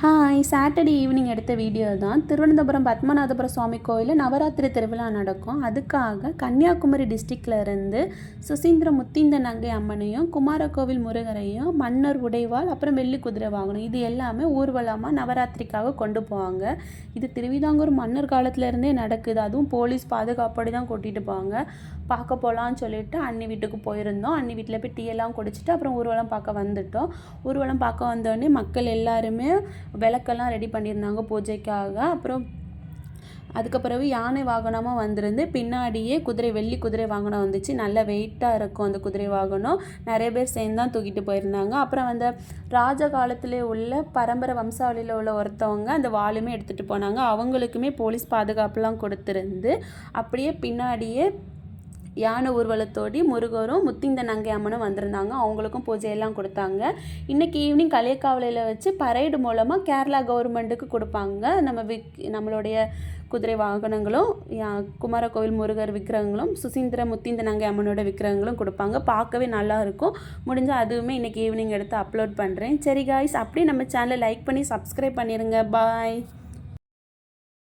Hi Saturday evening எடுத்த video தான். திருவனந்தபுரம் பத்மநாதபுரம் சுவாமி கோயிலில் நவராத்திரி திருவிழா நடக்கும். அதுக்காக கன்னியாகுமரி டிஸ்ட்ரிக்ட்ல இருந்து சுசீந்திர முத்திந்த நங்கை அம்மனையும் குமாரகோவில் முருகரையும் மன்னர் உடைவாள் அப்புறம் வெள்ளி குதிரை வாங்கணும் இது எல்லாமே ஊர்வலமாக நவராத்திரிக்காக கொண்டு போவாங்க. இது திருவிதாங்கூர் மன்னர் காலத்துலேருந்தே நடக்குது. அதுவும் போலீஸ் பாதுகாப்போடு தான் கூட்டிகிட்டு போவாங்க. பார்க்க போகலான்னு சொல்லிட்டு அண்ணி வீட்டுக்கு போயிருந்தோம். அண்ணி வீட்டில் போய் டீ எல்லாம் குடிச்சிட்டு அப்புறம் ஊர்வலம் பார்க்க வந்துட்டோம். ஊர்வலம் பார்க்க வந்தோடனே மக்கள் எல்லாருமே விளக்கெல்லாம் ரெடி பண்ணியிருந்தாங்க பூஜைக்காக. அப்புறம் அதுக்கு பிறகு யானை வாகனமாக வந்திருந்து பின்னாடியே குதிரை வெள்ளி குதிரை வாகனம் வந்துச்சு. நல்ல வெயிட்டாக இருக்கும் அந்த குதிரை வாகனம். நிறைய பேர் சேர்ந்து தான் தூக்கிட்டு போயிருந்தாங்க. அப்புறம் அந்த ராஜ காலத்திலே உள்ள பரம்பரை வம்சாவளியில் உள்ள ஒருத்தவங்க அந்த வாளுமே எடுத்துகிட்டு போனாங்க. அவங்களுக்குமே போலீஸ் பாதுகாப்புலாம் கொடுத்துருந்து அப்படியே பின்னாடியே யானை ஊர்வலத்தோடி முருகரும் முத்திந்த நங்கை அம்மனும் வந்திருந்தாங்க. அவங்களுக்கும் பூஜையெல்லாம் கொடுத்தாங்க. இன்றைக்கி ஈவினிங் களியக்காவலையில் வச்சு பரேடு மூலமாக கேரளா கவர்மெண்ட்டுக்கு கொடுப்பாங்க. நம்ம விக் நம்மளுடைய குதிரை வாகனங்களும் யா- குமாரகோவில் முருகர் விக்கிரகங்களும் சுசீந்திர முத்திந்த நங்கை அம்மனோட விக்கிரகங்களும் கொடுப்பாங்க. பார்க்கவே நல்லா இருக்கும். முடிஞ்சால் அதுவுமே இன்றைக்கி ஈவினிங் எடுத்து அப்லோட் பண்ணுறேன் சரி காய்ஸ் அப்படியே நம்ம சேனலை லைக் பண்ணி சப்ஸ்கிரைப் பண்ணிடுங்க பாய்